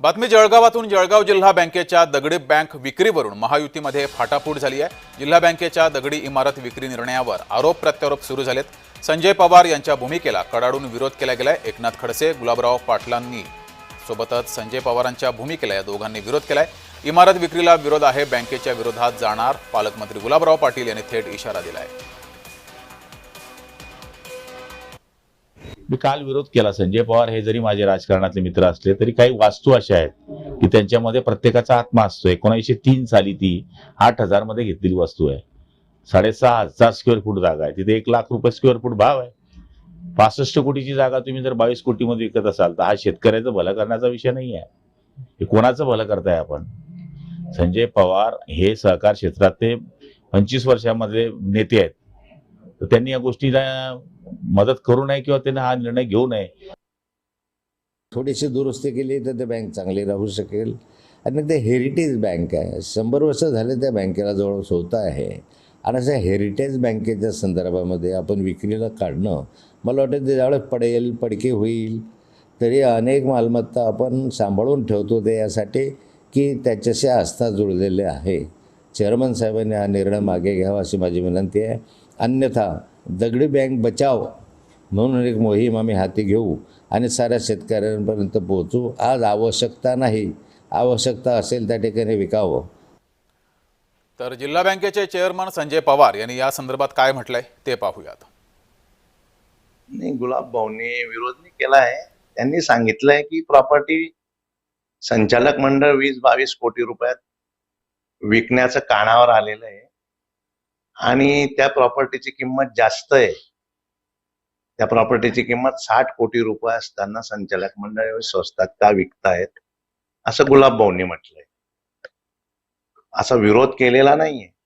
बातमी जळगावातून जळगाव जिल्हा बँकेच्या दगडी बँक विक्रीवरून महायुतीमध्ये फाटाफूट झाली आहे. जिल्हा बँकेच्या दगडी इमारत विक्री निर्णयावर आरोप प्रत्यारोप सुरू झालेत. संजय पवार यांच्या भूमिकेला कडाडून विरोध केला गेलाय. एकनाथ खडसे गुलाबराव पाटलांनी सोबतच संजय पवारांच्या भूमिकेला या दोघांनी विरोध केलाय. इमारत विक्रीला विरोध आहे. बँकेच्या विरोधात जाणार पालकमंत्री गुलाबराव पाटील यांनी थेट इशारा दिला आहे मी काल विरोध केला. संजय पवार हे जरी माझे राजकारणातले मित्र असले तरी काही वास्तू अशा आहेत की त्यांच्यामध्ये प्रत्येकाचा आत्मा असतो एकोणीसशे तीन साली ती आठ हजारमध्ये घेतलेली वस्तू आहे. साडेसहा हजार स्क्वेअर फूट जागा आहे. तिथे एक लाख रुपये स्क्वेअर फूट भाव आहे. पासष्ट कोटीची जागा तुम्ही जर बावीस कोटीमध्ये विकत असाल तर हा शेतकऱ्याचं भलं करण्याचा विषय नाही आहे. हे कोणाचं भलं करताय आपण? संजय पवार हे सहकार क्षेत्रात ते पंचवीस वर्षामध्ये नेते आहेत. तर त्यांनी या गोष्टीला मदत करू नये किंवा त्यांना हा निर्णय घेऊ नये. थोडीशी दुरुस्ती केली तर ते बँक चांगली राहू शकेल. आणि ते हेरिटेज बँक आहे. शंभर वर्ष झाले त्या बँकेला जवळ स्वतः आहे. आणि अशा हेरिटेज बँकेच्या संदर्भामध्ये आपण विक्रीला काढणं मला वाटतं ते ज्यावेळेस पडेल पडके होईल. तरी अनेक मालमत्ता आपण सांभाळून ठेवतो ते यासाठी की त्याच्याशी आस्था जुळलेले आहे. चेअरमन साहेबांनी हा निर्णय मागे घ्यावा अशी माझी विनंती आहे. अन्यथा दगडी बँक बचाव म्हणून एक मोहीम आम्ही हाती घेऊ आणि साऱ्या शेतकऱ्यांपर्यंत पोहोचू. आज आवश्यकता नाही. आवश्यकता असेल त्या ठिकाणी विकावं. तर जिल्हा बँकेचे चेअरमन संजय पवार यांनी या संदर्भात काय म्हटलंय ते पाहूयात. नाही गुलाब भाऊनी विरोध नाही केला आहे. त्यांनी सांगितलंय की प्रॉपर्टी संचालक मंडळ वीस बावीस कोटी रुपयात विकण्याचं कानावर आलेलं आहे. आणि त्या प्रॉपर्टीची किंमत जास्त आहे. त्या प्रॉपर्टीची किंमत साठ कोटी रुपये असताना संचालक मंडळ स्वस्तात का विकतायत? असं गुलाब भाऊंनी म्हटलंय. असा विरोध केलेला नाहीये.